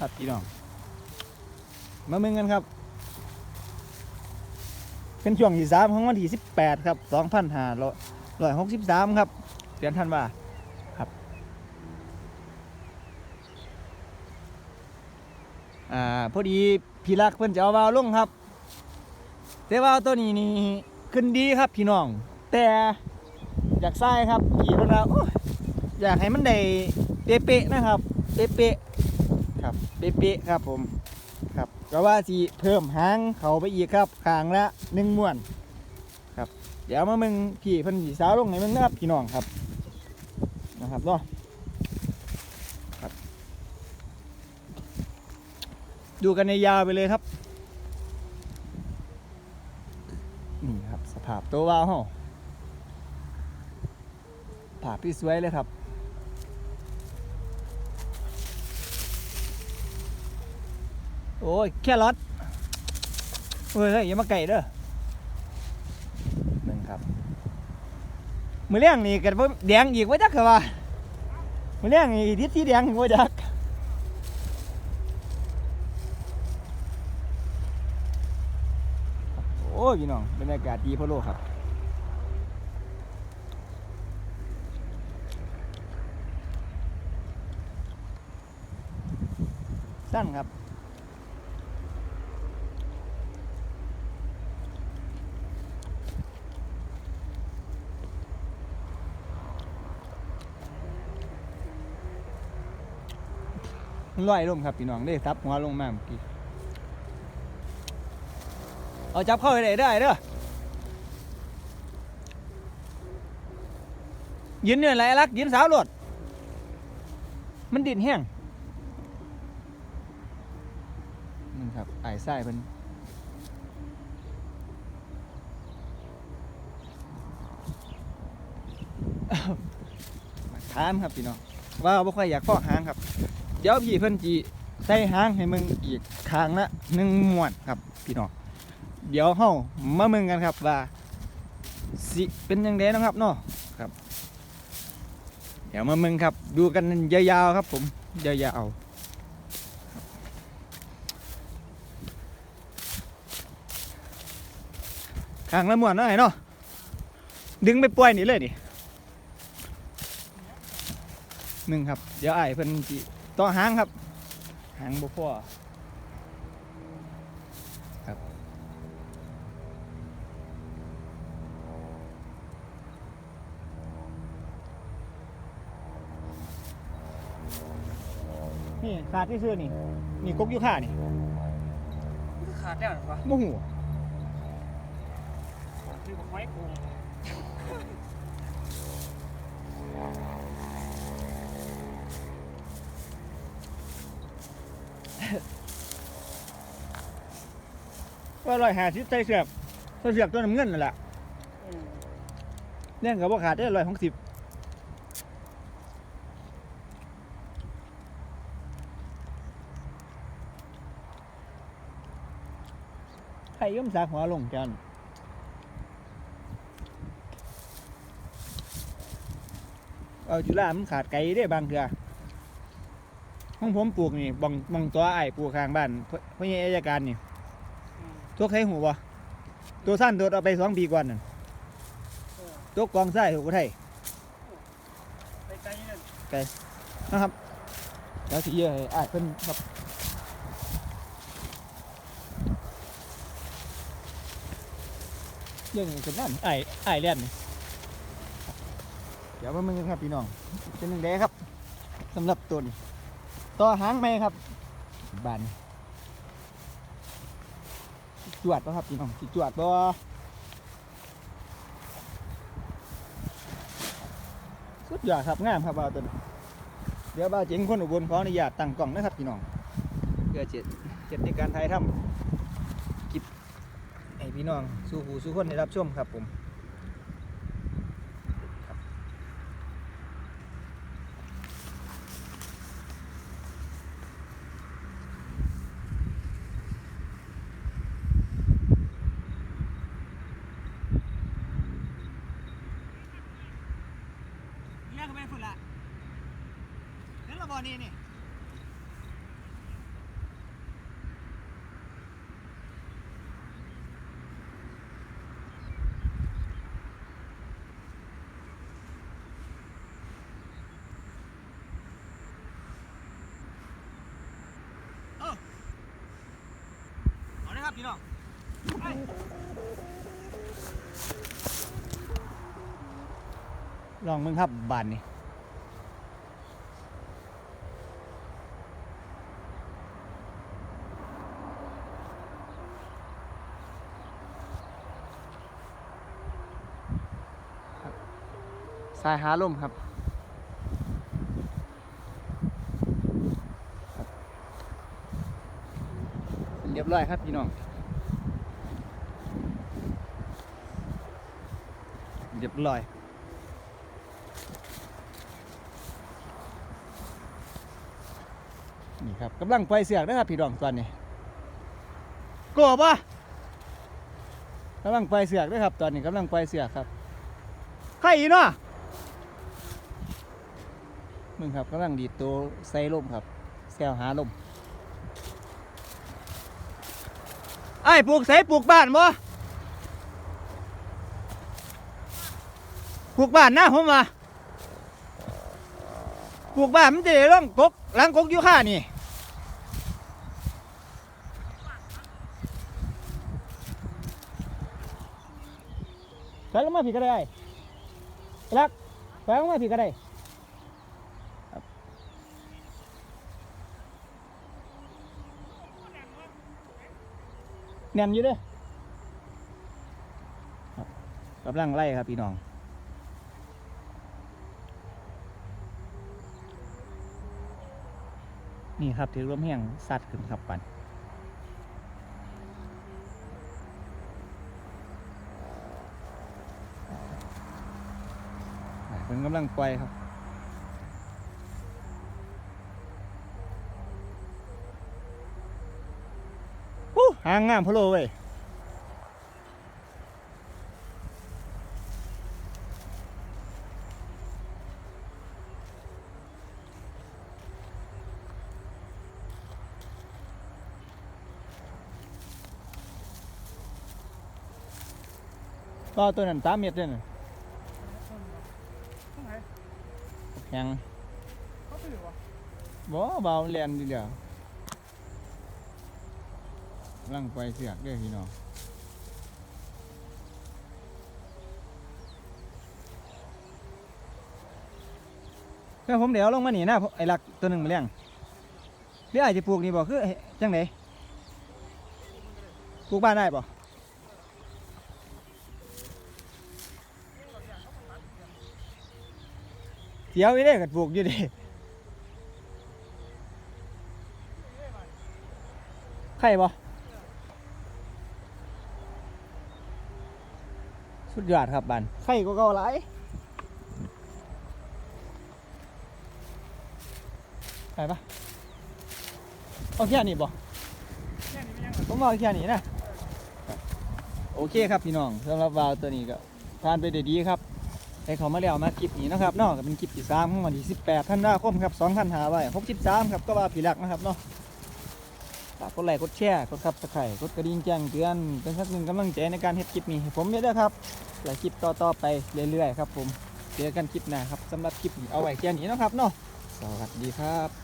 ครับพี่น้อง มาเมืองกันครับ เป็นช่วงที่สามของวันที่สิบแปดครับสองพันห้าร้อยหกสิบสามครับเดือนธันวาครับอ่าพอดีพี่รักเพิ่นจะเอาวาวลงครับ แต่ว่าตัวนี้นี่ขึ้นดีครับพี่น้อง แต่อยากใส่ครับพี่เพิ่นว่าโอ้ยอยากให้มันได้เป๊ะๆนะครับ เป๊ะ เป๊ะๆครับผมครับก็ว่าสิเพิ่มหางเขาไปอีกครับขางละหนึ่งม้วนครับ เดี๋ยวมามึงพี่เพิ่นสีสาวลงให้มึงนะครับพี่น้องครับนะครับเนาะครับ ดูกันในยาวไปเลยครับนี่ครับสภาพตัววาวเฮาภาพที่สวยเลยครับ โอ้ยแค่รถเฮ้ยเฮ้ยอย่ามาไก่เด้อหนึ่งครับ มือเลี้ยงนี่กันแดงอีกว่าจักคือว่ามือเลี้ยงนี่ทิศที่แดงอีกว่าจักโอ้ยพี่น้องบรรยากาศดีพะโลครับสั้นครับ ลอยลงครับพี่น้องได้ทับหัวลงมาเมื่อกี้เอาจับเข้าไปได้ได้เด้อยืนเนี่ยไรลักยืนสาวโลดมันดิ่นแห้งนี่ครับไอ้ไส้เพิ่นอ้ามาทานครับพี่น้องว่าบ่ค่อยอยากฟอกหางครับ เดี๋ยวพี่เพิ่นจีใส่หางให้มึงอีกครั้งละหนึ่งมวนครับ พี่น้องเดี๋ยวเฮามามึงกันครับว่าสิเป็นยังไงนะครับเนาะครับ เดี๋ยวมามึงครับ ดูกันยาวๆครับ ผมยาวๆครับครั้งละมวนเนาะไอ้เนาะดึงไปปล่อยนี่เลยนี่หนึ่งครับ เดี๋ยวไอ้เพิ่นจี ต่อหางครับ หางบ่พอครับ นี่ขาดที่ซื้อนี่ นี่กกอยู่ข่านี่คือขาดแล้วเหรอวะบ่หูคือบอกไว้กู ว่าร้อยห้าสิบใส่เสือกใส่เสือกตัวน้ำเงินนั่นแหละเนี่ยกับว่าขาดได้ร้อยหกสิบใครย่อมสากหัวลงกันเอาจุฬามันขาดไกลได้บางเถื่อห้องผมปลูกนี่บังบังตัวไอ้ายปลูกข้างบ้านเพราะยังอายการนี่ ตัวใครหูบ่ตัวสั้นตัวเอาไปสองปีก่อนนั่นตัวกองไส้หัวไทยไปไกลนี่นั่นนะครับแล้วสีเยอะให้อ้ายเพิ่นครับเรื่องเป็นนั่นไอ้ไอ้ายเล่นนี่เดี๋ยวมามึงกันครับพี่น้องเป็นหนึ่งเดครับสำหรับตัวนี้ต่อหางไหมครับบาน จวดป่ะครับพี่น้องสิจวดบ่สุดยอดครับงามครับบ่าวตัวนี้เดี๋ยวบ่าวเจ๋งคนอุบลขออนุญาตตั้งกล่องนะครับพี่น้องเพื่อเจ็ดเจ็ดในการถ่ายทำคลิปให้พี่น้องสู่หูสู่คนได้รับชมครับผม นี่นี่ครับพี่น้องลองมึงครับบานนี้ สายหาลมครับ เรียบร้อยครับพี่น้อง เรียบร้อยนี่ครับกำลังไปเสียกนะครับพี่น้องตอนนี้กลัวปะกำลังไปเสียกนะครับ ตอนนี้กำลังไปเสียกครับใครอีกเนาะ มึงครับกำลังดีดตัวใส่ลมครับแซวหาลมไอ้ปลูกใส่ปลูกบ้านบ่ปลูกบ้านนะผมว่าปลูกบ้านมันจะได้ร่องกกหลังกกอยู่ข้านี่ไปลงมาผีก็ได้รักไปลงมาผีก็ได้ครับ แน่นอยู่เด้กำลังไล่ครับพี่น้องนี่ครับถือลมแห้งสัดขึ้นครับปันเป็นกำลังปล่อยครับ หางงามพะโลเว้ยก็ตัวนั้นสามเมตรเลยนะข้างไหนแข็งเขาไปอยู่วะบ่เบาแลนดีเดียว กำลังไปเสียกเด้อพี่น้องเพื่อผมเดี๋ยวลงมาหนีนะไอ้หลักตัวหนึ่งมาเลี้ยงหรืออาจจะปลูกนี่บ่คือจังไดปลูกบ้านได้บ่เดี๋ยวอีเด้กัดปลูกอยู่ดิใครบ่ สุดยอดครับบันไข่ก็เก่าหลายไปปะเอาแค่นี้บ่แค่นี้ไม่ยังผมเอาแค่นี้นะ โอเคครับพี่น้องสำหรับวาล์วตัวนี้ก็ผ่านไปได้ดีครับให้เขามาแล้วมาคลิปนี้นะครับเนาะก็เป็นคลิปที่สามของวันที่18ธันวาคมครับ2563ครับก็ว่าผีหลักนะครับเนาะ ฝากกดไลค์กดแชร์กดซับสไครต์กดกระดิ่งแจ้งเตือนเป็นสักหนึ่งกำลังใจในการเฮ็ดคลิปนี้ให้ผมด้วยนะครับหลายคลิปต่อๆไปเรื่อยๆครับผมเจอกันคลิปหน้าครับสำหรับคลิปนี้เอาไว้แค่นี้นะครับเนาะสวัสดีครับ